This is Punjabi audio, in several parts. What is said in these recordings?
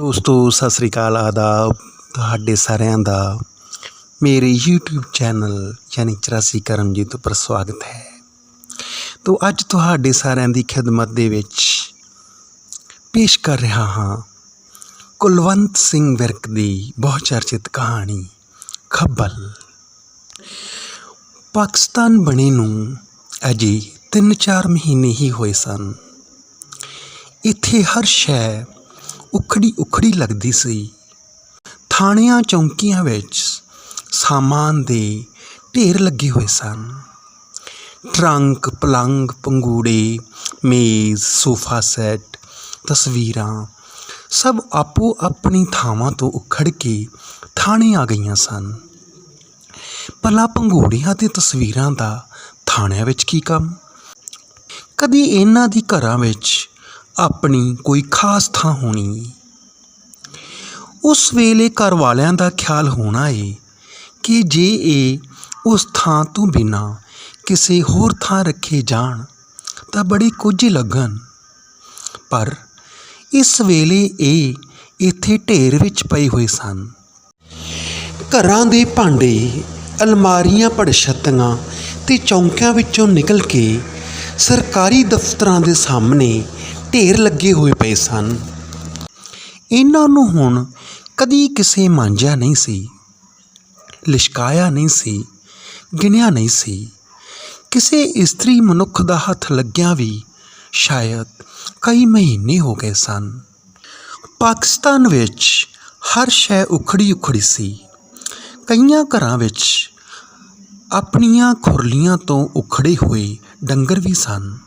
ਦੋਸਤੋ, ਸਤਿ ਸ੍ਰੀ ਅਕਾਲ ਆਦਾਬ ਤੁਹਾਡੇ ਸਾਰਿਆਂ ਦਾ। ਮੇਰੇ YouTube ਚੈਨਲ ਯਾਨੀ 84 ਕਰਮਜੀਤ ਉੱਪਰ ਸਵਾਗਤ ਹੈ। ਤੋ, ਅੱਜ ਤੁਹਾਡੇ ਸਾਰਿਆਂ ਦੀ ਖਿਦਮਤ ਦੇ ਵਿੱਚ ਪੇਸ਼ ਕਰ ਰਿਹਾ ਹਾਂ ਕੁਲਵੰਤ ਸਿੰਘ ਵਿਰਕ ਦੀ ਬਹੁਤ ਚਰਚਿਤ ਕਹਾਣੀ, ਖੱਬਲ। ਪਾਕਿਸਤਾਨ ਬਣੇ ਨੂੰ ਅਜੇ 3-4 ਮਹੀਨੇ ਹੀ ਹੋਏ ਸਨ। ਇੱਥੇ ਹਰ ਸ਼ੈ ਉਖੜੀ ਉਖੜੀ ਲੱਗਦੀ ਸੀ। ਥਾਣਿਆਂ, ਚੌਂਕੀਆਂ ਵਿੱਚ ਸਾਮਾਨ ਦੇ ਢੇਰ ਲੱਗੇ ਹੋਏ ਸਨ। ਟਰੰਕ, ਪਲੰਗ, ਪੰਗੂੜੇ, ਮੇਜ਼, ਸੋਫਾ ਸੈੱਟ, ਤਸਵੀਰਾਂ ਸਭ ਆਪੋ ਆਪਣੀ ਥਾਵਾਂ ਤੋਂ ਉਖੜ ਕੇ ਥਾਣੇ ਆ ਗਈਆਂ ਸਨ। ਭਲਾ ਪੰਗੂੜਿਆਂ ਤੇ ਤਸਵੀਰਾਂ ਦਾ ਥਾਣਿਆਂ ਵਿੱਚ ਕੀ ਕੰਮ? ਕਦੀ ਇਹਨਾਂ ਦੀ ਘਰਾਂ ਵਿੱਚ ਆਪਣੀ ਕੋਈ ਖਾਸ ਥਾਂ ਹੋਣੀ। ਉਸ ਵੇਲੇ ਘਰ ਵਾਲਿਆਂ ਦਾ ਖਿਆਲ ਹੋਣਾ ਏ ਕਿ ਜੇ ਇਹ ਉਸ ਥਾਂ ਤੋਂ ਬਿਨਾ ਕਿਸੇ ਹੋਰ ਥਾਂ ਰੱਖੇ ਜਾਣ, ਤਾਂ ਬੜੀ ਕੁਝ ਲੱਗਣ। ਪਰ ਇਸ ਵੇਲੇ ਇਹ ਇੱਥੇ ਢੇਰ ਵਿੱਚ ਪਏ ਹੋਏ ਸਨ। ਘਰਾਂ ਦੇ ਭਾਂਡੇ, ਅਲਮਾਰੀਆਂ, ਪੜਛੱਤੀਆਂ ਤੇ ਚੌਂਕਿਆਂ ਵਿੱਚੋਂ ਨਿਕਲ ਕੇ ਸਰਕਾਰੀ ਦਫ਼ਤਰਾਂ ਦੇ ਸਾਹਮਣੇ ਢੇਰ ਲੱਗੇ ਹੋਏ ਪਏ ਸਨ। ਇਹਨਾਂ ਨੂੰ ਹੁਣ ਕਦੀ ਕਿਸੇ ਮਾਂਝਿਆ ਨਹੀਂ ਸੀ, ਲਿਸ਼ਕਾਇਆ ਨਹੀਂ ਸੀ, ਗਿਣਿਆ ਨਹੀਂ ਸੀ। ਕਿਸੇ ਇਸਤਰੀ ਮਨੁੱਖ ਦਾ ਹੱਥ ਲੱਗਿਆ ਵੀ ਸ਼ਾਇਦ ਕਈ ਮਹੀਨੇ ਹੋ ਗਏ ਸਨ। ਪਾਕਿਸਤਾਨ ਵਿੱਚ ਹਰ ਸ਼ੈ ਉਖੜੀ ਉਖੜੀ ਸੀ। ਕਈਆਂ ਘਰਾਂ ਵਿੱਚ ਆਪਣੀਆਂ ਖੁਰਲੀਆਂ ਤੋਂ ਉਖੜੇ ਹੋਏ ਡੰਗਰ ਵੀ ਸਨ।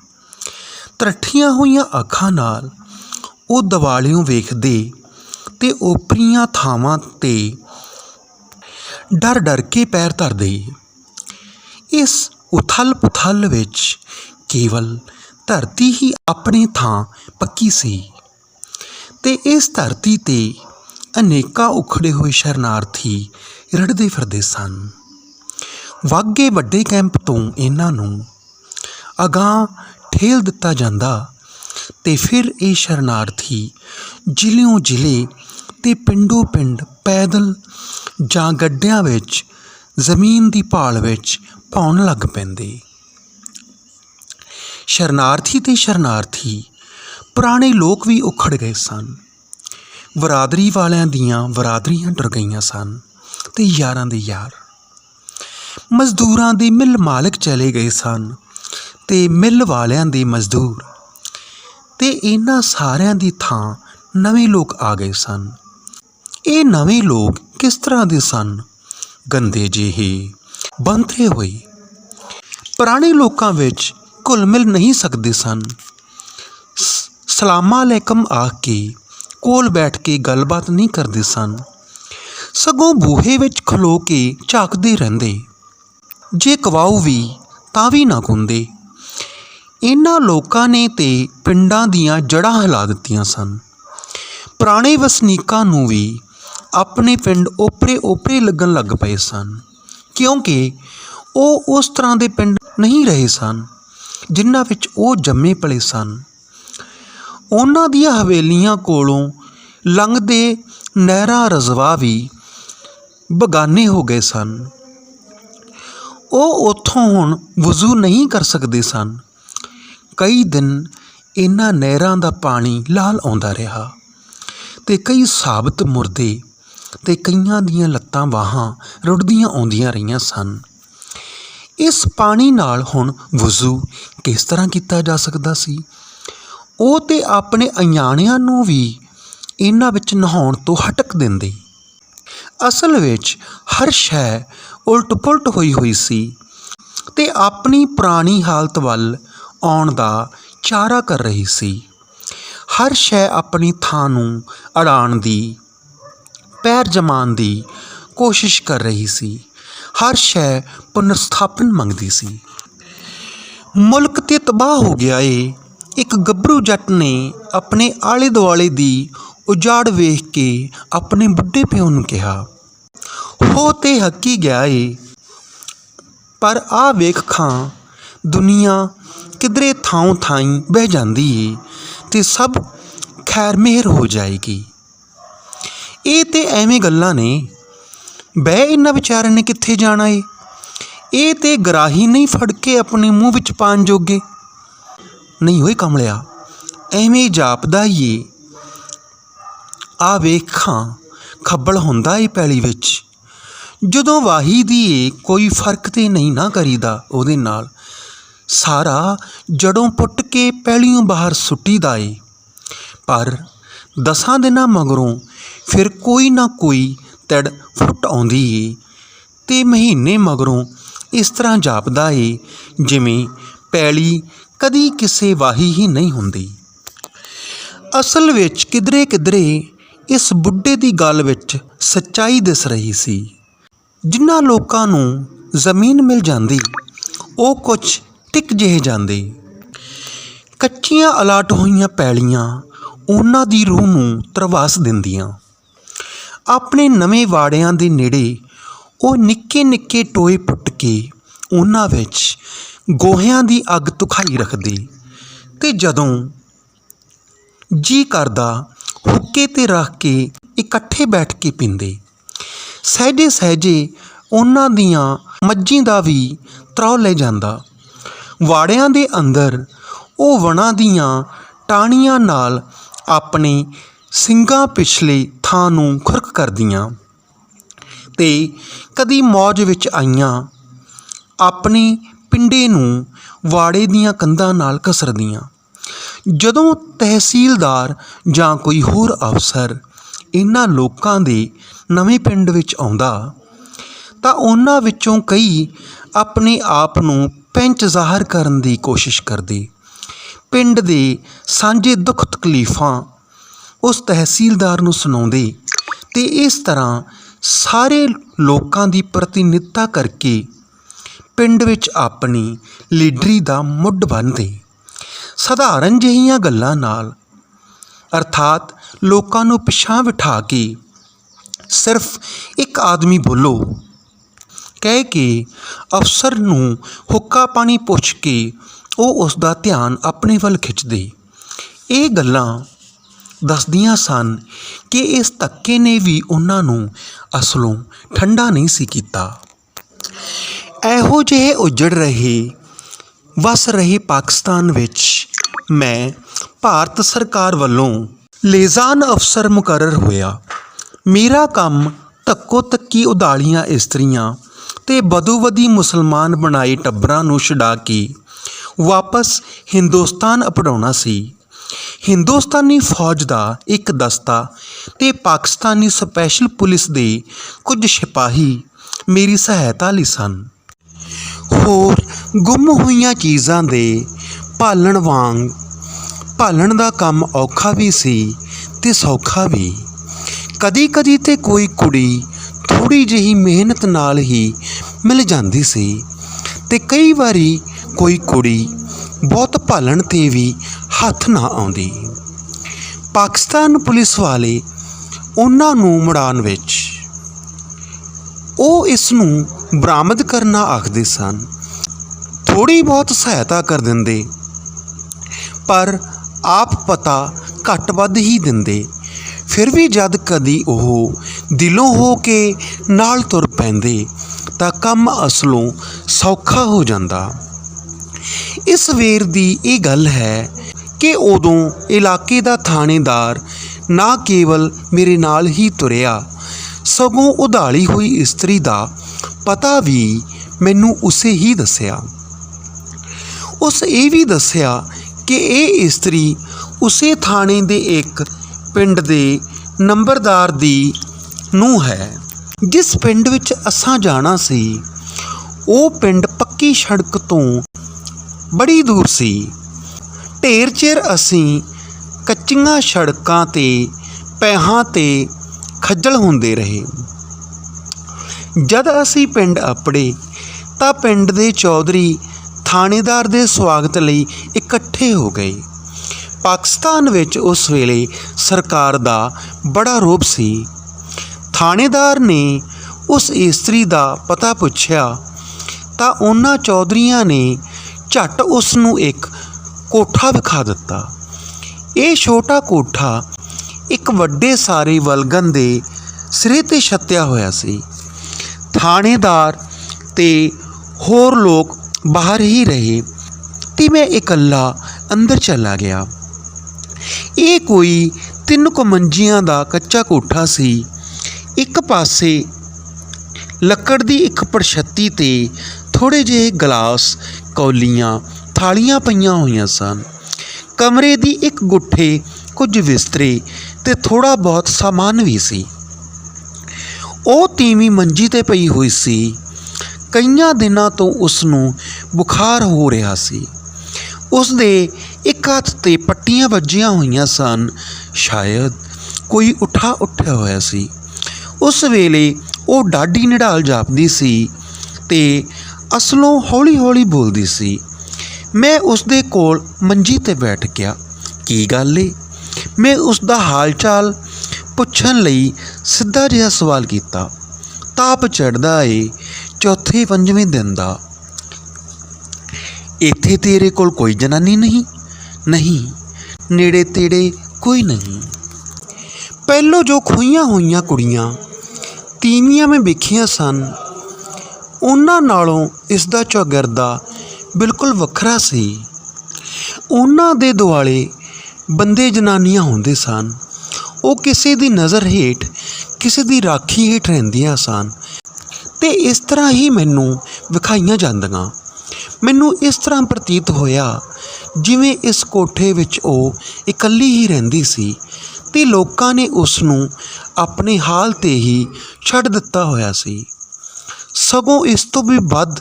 ਤਰੱਠੀਆਂ ਹੋਈਆਂ ਅੱਖਾਂ ਨਾਲ ਉਹ ਦਿਵਾਲਿਓਂ ਵੇਖਦੇ ਤੇ ਓਪਰੀਆਂ ਥਾਵਾਂ ਤੇ ਡਰ ਡਰ ਕੇ ਪੈਰ ਧਰਦੇ। ਇਸ ਉਥਲ ਪੁਥਲ ਵਿੱਚ ਕੇਵਲ ਧਰਤੀ ਹੀ ਆਪਣੀ ਥਾਂ ਪੱਕੀ ਸੀ ਤੇ ਇਸ ਧਰਤੀ ਤੇ ਅਨੇਕਾਂ ਉਖੜੇ ਹੋਏ ਸ਼ਰਨਾਰਥੀ ਰੜਦੇ ਫਿਰਦੇ ਸਨ। ਵਾਗੇ ਵੱਡੇ ਕੈਂਪ ਤੋਂ ਇਹਨਾਂ ਨੂੰ ਅਗਾਂਹ ਠੇਲ ਦਿੱਤਾ ਜਾਂਦਾ ਤੇ ਫਿਰ ਇਹ ਸ਼ਰਨਾਰਥੀ ਜ਼ਿਲ੍ਹਿਓਂ ਜ਼ਿਲ੍ਹੇ ਤੇ ਪਿੰਡੋਂ ਪਿੰਡ ਪੈਦਲ ਜਾਂ ਗੱਡਿਆਂ ਵਿੱਚ, ਜ਼ਮੀਨ ਦੀ ਭਾਲ ਵਿੱਚ ਪਾਉਣ ਲੱਗ ਪੈਂਦੇ। ਸ਼ਰਨਾਰਥੀ ਤੇ ਸ਼ਰਨਾਰਥੀ ਪੁਰਾਣੇ ਲੋਕ ਵੀ ਉਖੜ ਗਏ ਸਨ। ਬਰਾਦਰੀ ਵਾਲਿਆਂ ਦੀਆਂ ਬਰਾਦਰੀਆਂ ਡਰ ਗਈਆਂ ਸਨ ਤੇ ਯਾਰਾਂ ਦੇ ਯਾਰ। ਮਜ਼ਦੂਰਾਂ ਦੇ ਮਿਲ ਮਾਲਕ ਚਲੇ ਗਏ ਸਨ। ਤੇ ਮਿੱਲ ਵਾਲਿਆਂ ਦੇ ਮਜ਼ਦੂਰ। ਤੇ ਇਹਨਾਂ ਸਾਰਿਆਂ ਦੀ ਥਾਂ ਨਵੇਂ ਲੋਕ ਆ ਗਏ ਸਨ। ਇਹ ਨਵੇਂ ਲੋਕ ਕਿਸ ਤਰ੍ਹਾਂ ਦੇ ਸਨ? ਗੰਦੇ ਜਿਹੇ ਬੰਥੇ ਹੋਏ। ਪੁਰਾਣੇ ਲੋਕਾਂ ਵਿੱਚ ਘੁਲ ਮਿਲ ਨਹੀਂ ਸਕਦੇ ਸਨ। ਸ- ਸਲਾਮਾ ਅਲੈਕਮ ਆ ਕੇ ਕੋਲ ਬੈਠ ਕੇ ਗੱਲਬਾਤ ਨਹੀਂ ਕਰਦੇ ਸਨ। ਸਗੋਂ ਬੂਹੇ ਵਿੱਚ ਖਲੋ ਕੇ ਝਾਕਦੇ ਰਹਿੰਦੇ। ਜੇ ਕਵਾਉ ਵੀ ਤਾਂ ਵੀ ਨਾ ਕੁੰਦੇ ਇਹਨਾਂ ਲੋਕਾਂ ਨੇ ਤੇ ਪਿੰਡਾਂ ਦੀਆਂ ਜੜ੍ਹਾਂ ਹਿਲਾ ਦਿੱਤੀਆਂ ਸਨ। ਪੁਰਾਣੇ ਵਸਨੀਕਾਂ ਨੂੰ ਵੀ ਆਪਣੇ ਪਿੰਡ ਓਪਰੇ ਓਪਰੇ ਲੱਗਣ ਲੱਗ ਪਏ ਸਨ, ਕਿਉਂਕਿ ਉਹ ਉਸ ਤਰ੍ਹਾਂ ਦੇ ਪਿੰਡ ਨਹੀਂ ਰਹੇ ਸਨ, ਜਿਨ੍ਹਾਂ ਵਿੱਚ ਉਹ ਜੰਮੇ ਪਲੇ ਸਨ। ਉਹਨਾਂ ਦੀਆਂ ਹਵੇਲੀਆਂ ਕੋਲੋਂ ਲੰਘਦੇ ਨਹਿਰਾਂ ਰਜ਼ਵਾ ਵੀ ਬਗਾਨੇ ਹੋ ਗਏ ਸਨ। ਉਹ ਉੱਥੋਂ ਹੁਣ ਵਜ਼ੂ ਨਹੀਂ ਕਰ ਸਕਦੇ ਸਨ। ਕਈ ਦਿਨ ਇਹਨਾਂ ਨਹਿਰਾਂ ਦਾ ਪਾਣੀ ਲਾਲ ਆਉਂਦਾ ਰਿਹਾ ਤੇ ਕਈ ਸਾਬਤ ਮੁਰਦੇ ਤੇ ਕਈਆਂ ਦੀਆਂ ਲੱਤਾਂ ਬਾਹਾਂ ਰੁੜਦੀਆਂ ਆਉਂਦੀਆਂ ਰਹੀਆਂ ਸਨ। ਇਸ ਪਾਣੀ ਨਾਲ ਹੁਣ ਵਜ਼ੂ ਕਿਸ ਤਰ੍ਹਾਂ ਕੀਤਾ ਜਾ ਸਕਦਾ ਸੀ? ਉਹ ਤੇ ਆਪਣੇ ਅਣਜਾਣਿਆਂ ਨੂੰ ਵੀ ਇਹਨਾਂ ਵਿੱਚ ਨਹਾਉਣ ਤੋਂ ਹਟਕ ਦਿੰਦੇ। ਅਸਲ ਵਿੱਚ ਹਰ ਸ਼ੈ ਉਲਟ ਪੁਲਟ ਹੋਈ ਹੋਈ ਸੀ ਤੇ ਆਪਣੀ ਪੁਰਾਣੀ ਹਾਲਤ ਵੱਲ ਆਉਣ ਦਾ ਚਾਰਾ ਕਰ ਰਹੀ ਸੀ। ਹਰ ਸ਼ੈ ਆਪਣੀ ਥਾਂ ਨੂੰ ਅੜਾਉਣ ਦੀ, ਪੈਰ ਜਮਾਉਣ ਦੀ ਕੋਸ਼ਿਸ਼ ਕਰ ਰਹੀ ਸੀ। ਹਰ ਸ਼ੈ ਪੁਨਰ ਮੰਗਦੀ ਸੀ। ਮੁਲਕ ਤੇ ਤਬਾਹ ਹੋ ਗਿਆ ਏ। ਇੱਕ ਗੱਭਰੂ ਜੱਟ ਨੇ ਆਪਣੇ ਆਲੇ ਦੁਆਲੇ ਦੀ ਉਜਾੜ ਵੇਖ ਕੇ ਆਪਣੇ ਬੁੱਢੇ ਪਿਓ ਨੂੰ ਕਿਹਾ, ਹੋ ਤੇ ਹੱਕੀ ਗਿਆ ਏ, ਪਰ ਆ ਵੇਖ ਖਾਂ ਦੁਨੀਆ ਕਿਧਰੇ ਥਾਂ ਥਾਈਂ ਬਹਿ ਜਾਂਦੀ ਏ ਤੇ ਸਭ ਖੈਰ ਮਿਹਰ ਹੋ ਜਾਏਗੀ। ਇਹ ਤੇ ਐਵੇਂ ਗੱਲਾਂ ਨੇ, ਬਹਿ ਇਹਨਾਂ ਵਿਚਾਰਿਆਂ ਨੇ ਕਿੱਥੇ ਜਾਣਾ ਏ? ਇਹ ਤੇ ਗਰਾਹੀ ਨਹੀਂ ਫੜ ਕੇ ਆਪਣੇ ਮੂੰਹ ਵਿੱਚ ਪਾਣ ਜੋਗੇ। ਨਹੀਂ ਹੋਏ ਕਮਲਿਆ, ਐਵੇਂ ਜਾਪਦਾ ਈ ਆ ਵੇਖਾਂ ਖੱਬਲ ਹੁੰਦਾ ਏ ਪੈਲੀ ਵਿੱਚ। ਜਦੋਂ ਵਾਹੀ ਦੀ ਏ, ਕੋਈ ਫ਼ਰਕ ਤੇ ਨਹੀਂ ਨਾ ਕਰੀਦਾ ਉਹਦੇ ਨਾਲ। ਸਾਰਾ ਜੜੋਂ ਪੁੱਟ ਕੇ ਪੈਲੀਓਂ ਬਾਹਰ ਸੁੱਟੀ ਦਾ ਏ। ਪਰ ਦਸਾਂ ਦਿਨਾਂ ਮਗਰੋਂ ਫਿਰ ਕੋਈ ਨਾ ਕੋਈ ਤੜ ਫੁੱਟ ਆਉਂਦੀ ਏ ਤੇ ਮਹੀਨੇ ਮਗਰੋਂ ਇਸ ਤਰ੍ਹਾਂ ਜਾਪਦਾ ਏ ਜਿਵੇਂ ਪੈਲੀ ਕਦੀ ਕਿਸੇ ਵਾਹੀ ਹੀ ਨਹੀਂ ਹੁੰਦੀ। ਅਸਲ ਵਿੱਚ ਕਿਧਰੇ ਕਿਧਰੇ ਇਸ ਬੁੱਢੇ ਦੀ ਗੱਲ ਵਿੱਚ ਸੱਚਾਈ ਦਿਸ ਰਹੀ ਸੀ। ਜਿਨ੍ਹਾਂ ਲੋਕਾਂ ਨੂੰ ਜ਼ਮੀਨ ਮਿਲ ਜਾਂਦੀ, ਉਹ ਕੁਝ ਟਿਕ ਜਿਹੇ ਜਾਂਦੇ। ਕੱਚੀਆਂ ਅਲਾਟ ਹੋਈਆਂ ਪੈਲੀਆਂ ਉਹਨਾਂ ਦੀ ਰੂਹ ਨੂੰ ਤਰਵਾਸ ਦਿੰਦੀਆਂ। ਆਪਣੇ ਨਵੇਂ ਵਾੜਿਆਂ ਦੇ ਨੇੜੇ ਉਹ ਨਿੱਕੇ ਨਿੱਕੇ ਟੋਏ ਪੁੱਟ ਕੇ ਉਹਨਾਂ ਵਿੱਚ ਗੋਹਿਆਂ ਦੀ ਅੱਗ ਤੁਖਾਈ ਰੱਖਦੇ ਤੇ ਜਦੋਂ ਜੀ ਕਰਦਾ ਹੁੱਕੇ ਤੇ ਰੱਖ ਕੇ ਇਕੱਠੇ ਬੈਠ ਕੇ ਪੀਂਦੇ। ਸਹਿਜੇ ਸਹਿਜੇ ਉਹਨਾਂ ਦੀਆਂ ਮੱਝੀ ਦਾ ਵੀ ਤਰੋ ਲੈ ਜਾਂਦਾ। ਵਾੜਿਆਂ ਦੇ ਅੰਦਰ, ਉਹ ਵਣਾਂ ਦੀਆਂ ਟਾਹਣੀਆਂ ਨਾਲ ਆਪਣੇ ਸਿੰਘਾਂ ਪਿਛਲੇ ਥਾਂ ਨੂੰ ਖੁਰਕ ਕਰਦੀਆਂ। ਤੇ ਕਦੀ ਮੌਜ ਵਿੱਚ ਆਈਆਂ, ਆਪਣੇ ਪਿੰਡੇ ਨੂੰ ਵਾੜੇ ਦੀਆਂ ਕੰਧਾਂ ਨਾਲ ਕਸਰਦੀਆਂ ਜਦੋਂ ਤਹਿਸੀਲਦਾਰ ਜਾਂ ਕੋਈ ਹੋਰ ਅਫਸਰ ਇਹਨਾਂ ਲੋਕਾਂ ਦੇ ਨਵੇਂ ਪਿੰਡ ਵਿੱਚ ਆਉਂਦਾ, ਤਾਂ ਉਹਨਾਂ ਵਿੱਚੋਂ ਕਈ ਆਪਣੇ ਆਪ ਨੂੰ ਪੈਂਚ ਜ਼ਾਹਰ ਕਰਨ ਦੀ ਕੋਸ਼ਿਸ਼ ਕਰਦੇ। ਪਿੰਡ ਦੇ ਸਾਂਝੇ ਦੁੱਖ ਤਕਲੀਫਾਂ ਉਸ ਤਹਿਸੀਲਦਾਰ ਨੂੰ ਸੁਣਾਉਂਦੇ ਤੇ ਇਸ ਤਰ੍ਹਾਂ ਸਾਰੇ ਲੋਕਾਂ ਦੀ ਪ੍ਰਤੀਨਿਧਤਾ ਕਰਕੇ ਪਿੰਡ ਵਿੱਚ ਆਪਣੀ ਲੀਡਰੀ ਦਾ ਮੁੱਢ ਬੰਨਦੇ ਸਧਾਰਨ ਜਿਹੀਆਂ ਗੱਲਾਂ ਨਾਲ ਅਰਥਾਤ ਲੋਕਾਂ ਨੂੰ ਪਿਛਾਂ ਬਿਠਾ ਕੇ ਸਿਰਫ ਇੱਕ ਆਦਮੀ ਬੋਲੋ ਕਹਿ ਕੇ ਅਫਸਰ ਨੂੰ ਹੁੱਕਾ ਪਾਣੀ ਪੁੱਛ ਕੇ ਉਹ ਉਸ ਦਾ ਧਿਆਨ ਆਪਣੇ ਵੱਲ ਖਿੱਚਦੇ। ਇਹ ਗੱਲਾਂ ਦੱਸਦੀਆਂ ਸਨ ਕਿ ਇਸ ਧੱਕੇ ਨੇ ਵੀ ਉਹਨਾਂ ਨੂੰ ਅਸਲੋਂ ਠੰਡਾ ਨਹੀਂ ਸੀ ਕੀਤਾ। ਇਹੋ ਜਿਹੇ ਉਜੜ ਰਹੇ, ਵਸ ਰਹੇ ਪਾਕਿਸਤਾਨ ਵਿੱਚ ਮੈਂ ਭਾਰਤ ਸਰਕਾਰ ਵੱਲੋਂ ਲੇਜ਼ਾਨ ਅਫਸਰ ਮੁਕਰਰ ਹੋਇਆ। ਮੇਰਾ ਕੰਮ ਧੱਕੋ ਤੱਕੀ ਉਦਾਲੀਆਂ ਇਸਤਰੀਆਂ ਤੇ ਬਦੋਬਦੀ ਮੁਸਲਮਾਨ ਬਣਾਏ ਟੱਬਰਾਂ ਨੂੰ ਛਡਾ ਕੇ ਵਾਪਸ ਹਿੰਦੁਸਤਾਨ ਅਪਣਾਉਣਾ ਸੀ। ਹਿੰਦੁਸਤਾਨੀ ਫੌਜ ਦਾ ਇੱਕ ਦਸਤਾ ਤੇ ਪਾਕਿਸਤਾਨੀ ਸਪੈਸ਼ਲ ਪੁਲਿਸ ਦੇ ਕੁਝ ਸਿਪਾਹੀ ਮੇਰੀ ਸਹਾਇਤਾ ਲਈ ਸਨ। ਹੋਰ ਗੁੰਮ ਹੋਈਆਂ ਚੀਜ਼ਾਂ ਦੇ ਭਾਲਣ ਵਾਂਗ ਭਾਲਣ ਦਾ ਕੰਮ ਔਖਾ ਵੀ ਸੀ ਤੇ ਸੌਖਾ ਵੀ। ਕਦੀ ਕਦੀ ਤੇ ਕੋਈ ਕੁੜੀ ਥੋੜੀ ਜਿਹੀ ਮਿਹਨਤ ਨਾਲ ਹੀ ਮਿਲ ਜਾਂਦੀ ਸੀ ਤੇ ਕਈ ਵਾਰੀ ਕੋਈ ਕੁੜੀ ਬਹੁਤ ਭਾਲਣ ਤੇ ਵੀ ਹੱਥ ਨਾ ਆਉਂਦੀ। ਪਾਕਿਸਤਾਨ ਪੁਲਿਸ ਵਾਲੇ ਉਹਨਾਂ ਨੂੰ ਮੁੜਾਉਣ ਵਿੱਚ ਉਹ ਇਸ ਨੂੰ ਬਰਾਮਦ ਕਰਨਾ ਆਖਦੇ ਸਨ। ਥੋੜੀ ਬਹੁਤ ਸਹਾਇਤਾ ਕਰ ਦਿੰਦੇ, ਪਰ ਆਪ ਪਤਾ ਘੱਟ ਵੱਧ ਹੀ ਦਿੰਦੇ। ਫਿਰ ਵੀ ਜਦ ਕਦੀ ਉਹ ਦਿਲੋਂ ਹੋ ਕੇ ਨਾਲ ਤੁਰ ਪੈਂਦੇ ਤਾਂ ਕੰਮ ਅਸਲੋਂ ਸੌਖਾ ਹੋ ਜਾਂਦਾ। ਇਸ ਵੇਰ ਦੀ ਇਹ ਗੱਲ ਹੈ ਕਿ ਉਦੋਂ ਇਲਾਕੇ ਦਾ ਥਾਣੇਦਾਰ ਨਾ ਕੇਵਲ ਮੇਰੇ ਨਾਲ ਹੀ ਤੁਰਿਆ, ਸਗੋਂ ਉਧਾਲੀ ਹੋਈ ਇਸਤਰੀ ਦਾ ਪਤਾ ਵੀ ਮੈਨੂੰ ਉਸੇ ਹੀ ਦੱਸਿਆ। ਉਸ ਇਹ ਵੀ ਦੱਸਿਆ ਕਿ ਇਹ ਇਸਤਰੀ ਉਸੇ ਥਾਣੇ ਦੇ ਇੱਕ ਪਿੰਡ ਦੇ ਨੰਬਰਦਾਰ ਦੀ ਨੂੰ ਹੈ। ਜਿਸ ਪਿੰਡ ਵਿੱਚ ਅਸਾਂ ਜਾਣਾ ਸੀ, ਉਹ ਪਿੰਡ ਪੱਕੀ ਸੜਕ ਤੋਂ ਬੜੀ ਦੂਰ ਸੀ। ਢੇਰ ਚਿਰ ਅਸੀਂ ਕੱਚੀਆਂ ਸੜਕਾਂ ਤੇ ਪੈਹਾਂ ਤੇ ਖੱਜਲ ਹੁੰਦੇ ਰਹੇ। ਜਦ ਅਸੀਂ ਪਿੰਡ ਆਪੜੇ ਤਾਂ ਪਿੰਡ ਦੇ ਚੌਧਰੀ ਥਾਣੇਦਾਰ ਦੇ ਸਵਾਗਤ ਲਈ ਇਕੱਠੇ ਹੋ ਗਏ। ਪਾਕਿਸਤਾਨ ਵਿੱਚ ਉਸ ਵੇਲੇ ਸਰਕਾਰ ਦਾ ਬੜਾ ਰੋਬ ਸੀ। ਥਾਣੇਦਾਰ ਨੇ ਉਸ ਇਸਤਰੀ ਦਾ ਪਤਾ ਪੁੱਛਿਆ ਤਾਂ ਉਹਨਾਂ ਚੌਧਰੀਆਂ ਨੇ ਝੱਟ ਉਸ ਨੂੰ ਇੱਕ ਕੋਠਾ ਵਿਖਾ ਦਿੱਤਾ। ਇਹ ਛੋਟਾ ਕੋਠਾ ਇੱਕ ਵੱਡੇ ਸਾਰੇ ਵਲਗਨ ਦੇ ਸਿਰੇ ਤੇ ਛੱਤਿਆ ਹੋਇਆ ਸੀ। ਥਾਣੇਦਾਰ ਤੇ ਹੋਰ ਲੋਕ ਬਾਹਰ ਹੀ ਰਹੇ ਤੇ ਮੈਂ ਇਕੱਲਾ ਅੰਦਰ ਚਲਾ ਗਿਆ। ਇਹ ਕੋਈ ਤਿੰਨ ਕੁ ਮੰਜੀਆਂ ਦਾ ਕੱਚਾ ਕੋਠਾ ਸੀ। ਇੱਕ ਪਾਸੇ ਲੱਕੜ ਦੀ ਇੱਕ ਪਰਛੱਤੀ ਤੇ ਥੋੜੇ ਜਿਹੇ ਗਲਾਸ, ਕੌਲੀਆਂ, ਥਾਲੀਆਂ ਪਈਆਂ ਹੋਈਆਂ ਸਨ। ਕਮਰੇ ਦੀ ਇੱਕ ਗੁੱਠੇ ਕੁਝ ਬਿਸਤਰੇ ਤੇ ਥੋੜਾ ਬਹੁਤ ਸਾਮਾਨ ਵੀ ਸੀ। ਉਹ ਤੀਵੀਂ ਮੰਜੀ ਤੇ ਪਈ ਹੋਈ ਸੀ। ਕਈਆਂ ਦਿਨਾਂ ਤੋਂ ਉਸ ਨੂੰ ਬੁਖਾਰ ਹੋ ਰਿਹਾ ਸੀ। ਉਸ ਦੇ ਇੱਕ ਹੱਥ ਤੇ ਪੱਟੀਆਂ ਵੱਜੀਆਂ ਹੋਈਆਂ ਸਨ। ਸ਼ਾਇਦ ਕੋਈ ਉਠਾ ਉੱਠਿਆ ਹੋਇਆ ਸੀ। ਉਸ ਵੇਲੇ ਉਹ ਡਾਢੀ ਨਿਢਾਲ ਜਾਪਦੀ ਸੀ ਤੇ ਅਸਲੋਂ ਹੌਲੀ-ਹੌਲੀ ਬੋਲਦੀ ਸੀ, ਮੈਂ ਉਸ ਦੇ ਕੋਲ ਮੰਜੀ ਤੇ ਬੈਠ ਗਿਆ। ਕੀ ਗੱਲ ਏ? ਮੈਂ ਉਸ ਦਾ ਹਾਲ-ਚਾਲ ਪੁੱਛਣ ਲਈ ਸਿੱਧਾ ਜਿਹਾ ਸਵਾਲ ਕੀਤਾ। ਤਾਪ ਚੜਦਾ ਏ ਚੌਥੇ ਪੰਜਵੇਂ ਦਿਨ ਦਾ। ਇੱਥੇ ਤੇਰੇ ਕੋਲ ਕੋਈ ਜਨਾਨੀ ਨਹੀਂ? ਨਹੀਂ, ਨੇੜੇ ਤੇੜੇ ਕੋਈ ਨਹੀਂ। ਪਹਿਲੋਂ ਜੋ ਖੋਈਆਂ ਹੋਈਆਂ ਕੁੜੀਆਂ, ਤੀਵੀਆਂ ਮੈਂ ਵੇਖੀਆਂ ਸਨ, ਉਹਨਾਂ ਨਾਲੋਂ ਇਸ ਦਾ ਚੌਗਿਰਦਾ ਬਿਲਕੁਲ ਵੱਖਰਾ ਸੀ। ਉਹਨਾਂ ਦੇ ਦੁਆਲੇ ਬੰਦੇ ਜਨਾਨੀਆਂ ਹੁੰਦੇ ਸਨ। ਉਹ ਕਿਸੇ ਦੀ ਨਜ਼ਰ ਹੇਠ, ਕਿਸੇ ਦੀ ਰਾਖੀ ਹੇਠ ਰਹਿੰਦੀਆਂ ਸਨ। ਤੇ ਇਸ ਤਰ੍ਹਾਂ ਹੀ ਮੈਨੂੰ ਵਿਖਾਈਆਂ ਜਾਂਦੀਆਂ। ਮੈਨੂੰ ਇਸ ਤਰ੍ਹਾਂ ਪ੍ਰਤੀਤ ਹੋਇਆ ਜਿਵੇਂ ਇਸ ਕੋਠੇ ਵਿੱਚ ਉਹ ਇਕੱਲੀ ਹੀ ਰਹਿੰਦੀ ਸੀ, ਤੇ ਲੋਕਾਂ ਨੇ ਉਸ ਨੂੰ ਆਪਣੇ ਹਾਲ ਤੇ ਹੀ ਛੱਡ ਦਿੱਤਾ ਹੋਇਆ ਸੀ। ਸਗੋਂ ਇਸ ਤੋਂ ਵੀ ਵੱਧ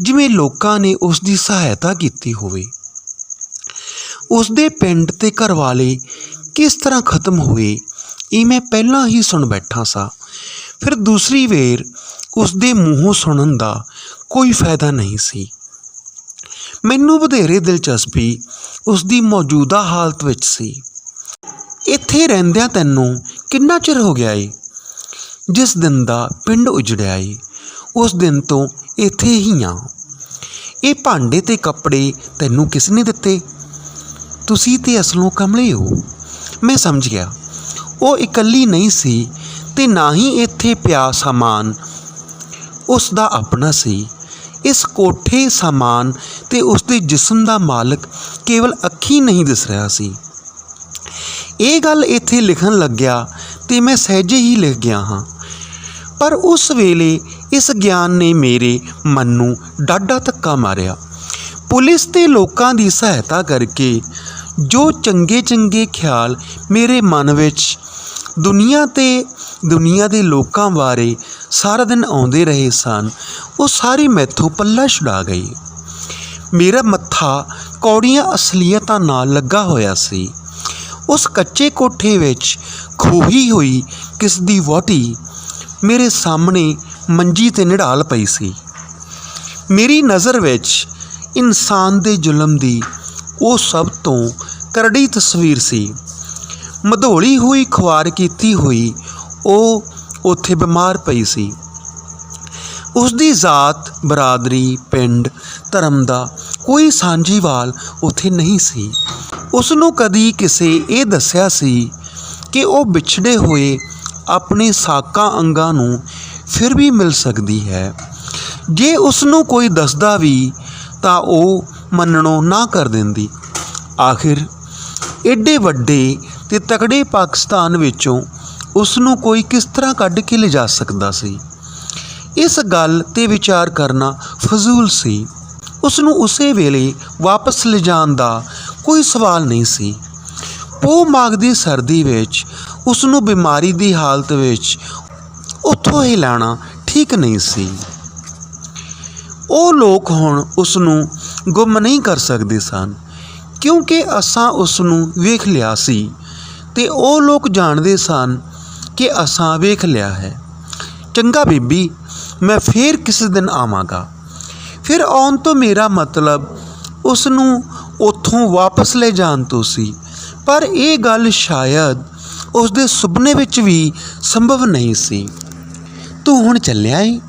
ਜਿਵੇਂ ਲੋਕਾਂ ਨੇ ਉਸ ਦੀ ਸਹਾਇਤਾ ਕੀਤੀ ਹੋਵੇ। ਉਸ ਦੇ ਪਿੰਡ ਤੇ ਘਰ ਵਾਲੇ ਕਿਸ ਤਰ੍ਹਾਂ ਖਤਮ ਹੋਏ, ਇਹ ਮੈਂ ਪਹਿਲਾਂ ਹੀ ਸੁਣ ਬੈਠਾ ਸਾਂ। ਫਿਰ ਦੂਸਰੀ ਵੇਰ ਉਸ ਦੇ ਮੂੰਹੋਂ ਸੁਣਨ ਦਾ ਕੋਈ ਫਾਇਦਾ ਨਹੀਂ ਸੀ। ਮੈਨੂੰ ਵਧੇਰੇ ਦਿਲਚਸਪੀ ਉਸ ਦੀ ਮੌਜੂਦਾ ਹਾਲਤ ਵਿੱਚ ਸੀ। ਇੱਥੇ ਰਹਿੰਦਿਆਂ ਤੈਨੂੰ ਕਿੰਨਾ ਚਿਰ ਹੋ ਗਿਆ ਏ? ਜਿਸ ਦਿਨ ਦਾ ਪਿੰਡ ਉਜੜਿਆ ਏ, ਉਸ ਦਿਨ ਤੋਂ ਇੱਥੇ ਹੀ ਆ। ਇਹ ਭਾਂਡੇ ਤੇ ਕੱਪੜੇ ਤੈਨੂੰ ਕਿਸ ਨੇ ਦਿੱਤੇ? ਤੁਸੀਂ ਤੇ ਅਸਲੋਂ ਕਮਲੇ ਹੋ। ਮੈਂ ਸਮਝ ਗਿਆ। ਉਹ ਇਕੱਲੀ ਨਹੀਂ ਸੀ ਤੇ ਨਾ ਹੀ ਇੱਥੇ ਪਿਆ ਸਾਮਾਨ। ਉਸ ਦਾ ਆਪਣਾ ਸੀ। ਇਸ ਕੋਠੇ ਸਮਾਨ ਤੇ ਉਸ ਦੇ ਜਿਸਮ ਦਾ ਮਾਲਕ ਕੇਵਲ ਅੱਖੀ ਨਹੀਂ ਦਿਸ ਰਿਹਾ ਸੀ। ਇਹ ਗੱਲ ਇੱਥੇ ਲਿਖਣ ਲੱਗਿਆ ਤੇ ਮੈਂ ਸਹਿਜੇ ਹੀ ਲਿਖ ਗਿਆ ਹਾਂ। ਪਰ ਉਸ ਵੇਲੇ ਇਸ ਗਿਆਨ ਨੇ ਮੇਰੇ ਮਨ ਨੂੰ ਡਾਢਾ ਧੱਕਾ ਮਾਰਿਆ। ਪੁਲਿਸ ਤੇ ਲੋਕਾਂ ਦੀ ਸਹਾਇਤਾ ਕਰਕੇ ਜੋ ਚੰਗੇ ਚੰਗੇ ਖਿਆਲ ਮੇਰੇ ਮਨ ਵਿੱਚ ਦੁਨੀਆ ਤੇ ਦੁਨੀਆ ਦੇ ਲੋਕਾਂ ਬਾਰੇ ਸਾਰਾ ਦਿਨ ਆਉਂਦੇ ਰਹੇ ਸਨ। ਉਹ ਸਾਰੇ ਮੈਥੋਂ ਪੱਲਾ ਛੁਡਾ ਗਏ ਮੇਰਾ ਮੱਥਾ ਕੌੜੀਆਂ ਅਸਲੀਅਤਾਂ ਨਾਲ ਲੱਗਾ ਹੋਇਆ ਸੀ। ਉਸ ਕੱਚੇ ਕੋਠੇ ਵਿੱਚ ਖੋਹੀ ਹੋਈ ਕਿਸ ਦੀ ਵੋਟੀ ਮੇਰੇ ਸਾਹਮਣੇ ਮੰਜੀ ਤੇ ਨਿਢਾਲ ਪਈ ਸੀ। ਮੇਰੀ ਨਜ਼ਰ ਵਿੱਚ ਇਨਸਾਨ ਦੇ ਜ਼ੁਲਮ ਦੀ ਉਹ ਸਭ ਤੋਂ ਕਰੜੀ ਤਸਵੀਰ ਸੀ। ਮਧੋਲੀ ਹੋਈ ਖੁਆਰ ਕੀਤੀ ਹੋਈ ਉਹ ਉੱਥੇ ਬਿਮਾਰ ਪਈ ਸੀ। ਉਸ ਦੀ ਜ਼ਾਤ, ਬਰਾਦਰੀ, ਪਿੰਡ, ਧਰਮ ਦਾ ਕੋਈ ਸਾਂਝੀਵਾਲ ਉੱਥੇ ਨਹੀਂ ਸੀ। ਉਸ ਨੂੰ ਕਦੀ ਕਿਸੇ ਇਹ ਦੱਸਿਆ ਸੀ ਕਿ ਉਹ ਵਿਛੜੇ ਹੋਏ ਆਪਣੇ ਸਾਕਾਂ ਅੰਗਾਂ ਨੂੰ ਫਿਰ ਵੀ ਮਿਲ ਸਕਦੀ ਹੈ। ਜੇ ਉਸ ਨੂੰ ਕੋਈ ਦੱਸਦਾ ਵੀ, ਤਾਂ ਉਹ ਮੰਨਣੋਂ ਨਾ ਕਰ ਦਿੰਦੀ। ਆਖਿਰ, ਏਡੇ ਵੱਡੇ ਤੇ ਤਕੜੇ ਪਾਕਿਸਤਾਨ ਵਿੱਚੋਂ ਉਸ ਨੂੰ ਕੋਈ ਕਿਸ ਤਰ੍ਹਾਂ ਕੱਢ ਕੇ ਲਿਜਾ ਸਕਦਾ ਸੀ? ਇਸ ਗੱਲ ਤੇ ਵਿਚਾਰ ਕਰਨਾ ਫਜ਼ੂਲ ਸੀ। ਉਸ ਨੂੰ ਉਸੇ ਵੇਲੇ ਵਾਪਸ ਲਿਜਾਣ ਦਾ ਕੋਈ ਸਵਾਲ ਨਹੀਂ ਸੀ। ਪੋ ਮਾਗ ਦੀ ਸਰਦੀ ਵਿੱਚ ਉਸ ਨੂੰ ਬਿਮਾਰੀ ਦੀ ਹਾਲਤ ਵਿੱਚ ਉੱਥੋਂ ਹੀ ਲੈਣਾ ਠੀਕ ਨਹੀਂ ਸੀ। ਉਹ ਲੋਕ ਹੁਣ ਉਸ ਨੂੰ ਗੁੰਮ ਨਹੀਂ ਕਰ ਸਕਦੇ ਸਨ, ਕਿਉਂਕਿ ਅਸਾਂ ਉਸ ਨੂੰ ਵੇਖ ਲਿਆ ਸੀ ਤੇ ਉਹ ਲੋਕ ਜਾਣਦੇ ਸਨ ਕਿ ਅਸਾਂ ਵੇਖ ਲਿਆ ਹੈ। ਚੰਗਾ ਬੀਬੀ, ਮੈਂ ਫੇਰ ਕਿਸੇ ਦਿਨ ਆਵਾਂਗਾ? ਫਿਰ ਆਉਣ ਤੋਂ ਮੇਰਾ ਮਤਲਬ ਉਸ ਨੂੰ ਉੱਥੋਂ ਵਾਪਸ ਲੈ ਜਾਣ ਤੋਂ ਸੀ। ਪਰ ਇਹ ਗੱਲ ਸ਼ਾਇਦ ਉਸ ਦੇ ਸੁਪਨੇ ਵਿੱਚ ਵੀ ਸੰਭਵ ਨਹੀਂ ਸੀ। ਤੂੰ ਹੁਣ ਚੱਲਿਆ ਏ?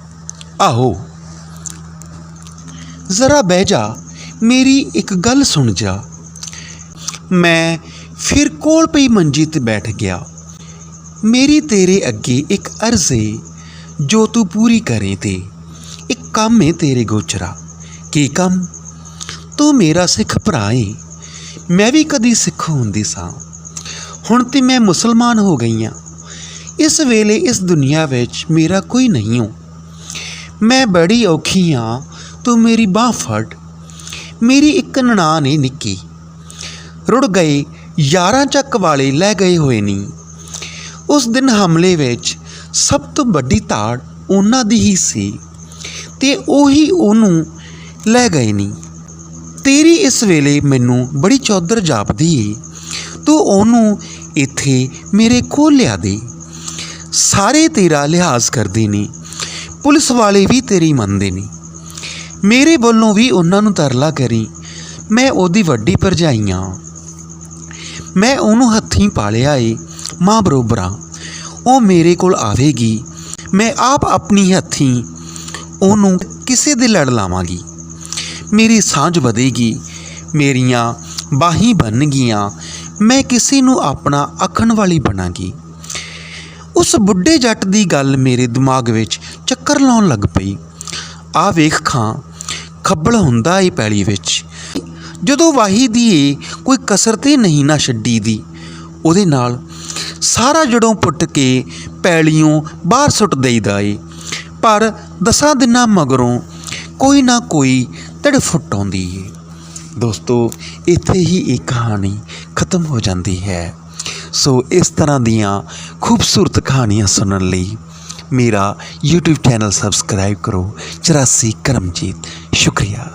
ਆਹੋ। ਜ਼ਰਾ ਬਹਿ ਜਾ, ਮੇਰੀ ਇੱਕ ਗੱਲ ਸੁਣ ਜਾ। ਮੈਂ ਫਿਰ ਕੋਲ ਪਈ ਮੰਜੀ ਤੇ ਬੈਠ ਗਿਆ। ਮੇਰੀ ਤੇਰੇ ਅੱਗੇ ਇੱਕ ਅਰਜ਼ ਏ ਜੋ ਤੂੰ ਪੂਰੀ ਕਰੇ ਤੇ ਇੱਕ ਕੰਮ ਏ ਤੇਰੇ ਗੋਚਰਾ ਕੀ ਕੰਮ ਤੂੰ ਮੇਰਾ ਸਿੱਖ ਭਰਾ ਏ ਮੈਂ ਵੀ ਕਦੀ ਸਿੱਖ ਹੁੰਦੀ ਸਾਂ ਹੁਣ ਤੇ ਮੈਂ ਮੁਸਲਮਾਨ ਹੋ ਗਈ ਹਾਂ ਇਸ ਵੇਲੇ ਇਸ ਦੁਨੀਆ ਵਿੱਚ ਮੇਰਾ ਕੋਈ ਨਹੀਂ ਹੋ ਮੈਂ ਬੜੀ ਔਖੀ ਹਾਂ ਤੂੰ ਮੇਰੀ ਬਾਹ ਫੜ ਮੇਰੀ ਇੱਕ ਨਣਾ ਏ ਨਿੱਕੀ ਰੁੜ ਗਏ ਯਾਰਾਂ ਚੱਕ ਵਾਲੇ ਲੈ ਗਏ ਹੋਏ ਨਹੀਂ ਉਸ ਦਿਨ ਹਮਲੇ ਵਿੱਚ ਸਭ ਤੋਂ ਵੱਡੀ ਤਾੜ ਉਹਨਾਂ ਦੀ ਹੀ ਸੀ ਤੇ ਉਹੀ ਉਹਨੂੰ ਲੈ ਗਏ ਨਹੀਂ ਤੇਰੀ ਇਸ ਵੇਲੇ ਮੈਨੂੰ ਬੜੀ ਚੌਧਰ ਜਾਪਦੀ ਏ। ਤੂੰ ਉਹਨੂੰ ਇੱਥੇ ਮੇਰੇ ਕੋਲ ਲਿਆ ਦੇ। ਸਾਰੇ ਤੇਰਾ ਲਿਹਾਜ਼ ਕਰਦੇ ਨੇ। ਪੁਲਿਸ ਵਾਲੇ ਵੀ ਤੇਰੀ ਮੰਨਦੇ ਨੇ। ਮੇਰੇ ਵੱਲੋਂ ਵੀ ਉਹਨਾਂ ਨੂੰ ਤਰਲਾ ਕਰੀ। ਮੈਂ ਉਹਦੀ ਵੱਡੀ ਭਰਜਾਈ ਹਾਂ ਮੈਂ ਉਹਨੂੰ ਹੱਥੀਂ ਪਾਲਿਆ ਏ। ਮਾਂ ਬਰੋਬਰਾਂ ਉਹ ਮੇਰੇ ਕੋਲ ਆਵੇਗੀ, ਮੈਂ ਆਪ ਆਪਣੀ ਹੱਥੀਂ ਉਹਨੂੰ ਕਿਸੇ ਦੇ ਲੜ ਲਾਵਾਂਗੀ। ਮੇਰੀ ਸਾਂਝ ਵਧੇਗੀ, ਮੇਰੀਆਂ ਬਾਹੀਂ ਬਣਨਗੀਆਂ, ਮੈਂ ਕਿਸੇ ਨੂੰ ਆਪਣਾ ਆਖਣ ਵਾਲੀ ਬਣਾਂਗੀ। ਉਸ ਬੁੱਢੇ ਜੱਟ ਦੀ ਗੱਲ ਮੇਰੇ ਦਿਮਾਗ ਵਿੱਚ ਚੱਕਰ ਲਾਉਣ ਲੱਗ ਪਈ। ਆ ਵੇਖ ਖਾਂ, ਖੱਬਲ ਹੁੰਦਾ ਏ ਪੈਲੀ ਵਿੱਚ। ਜਦੋਂ ਵਾਹੀ ਦੀ ਏ, ਕੋਈ ਕਸਰ ਤੇ ਨਹੀਂ ਨਾ ਛੱਡੀ ਦੀ। ਉਹਦੇ ਨਾਲ ਸਾਰਾ ਜੜੋਂ ਪੁੱਟ ਕੇ ਪੈਲੀਓਂ ਬਾਹਰ ਸੁੱਟ ਦੇਈਦਾ ਏ। ਪਰ ਦਸਾਂ ਦਿਨਾਂ ਮਗਰੋਂ ਕੋਈ ਨਾ ਕੋਈ ਤੜਫੁੱਟ ਆਉਂਦੀ ਏ। ਦੋਸਤੋ, ਇੱਥੇ ਹੀ ਇਹ ਕਹਾਣੀ ਖਤਮ ਹੋ ਜਾਂਦੀ ਹੈ। ਸੋ ਇਸ ਤਰ੍ਹਾਂ ਦੀਆਂ ਖੂਬਸੂਰਤ ਕਹਾਣੀਆਂ ਸੁਣਨ ਲਈ ਮੇਰਾ YouTube ਚੈਨਲ ਸਬਸਕ੍ਰਾਈਬ ਕਰੋ। 84 ਕਰਮਜੀਤ, ਸ਼ੁਕਰੀਆ।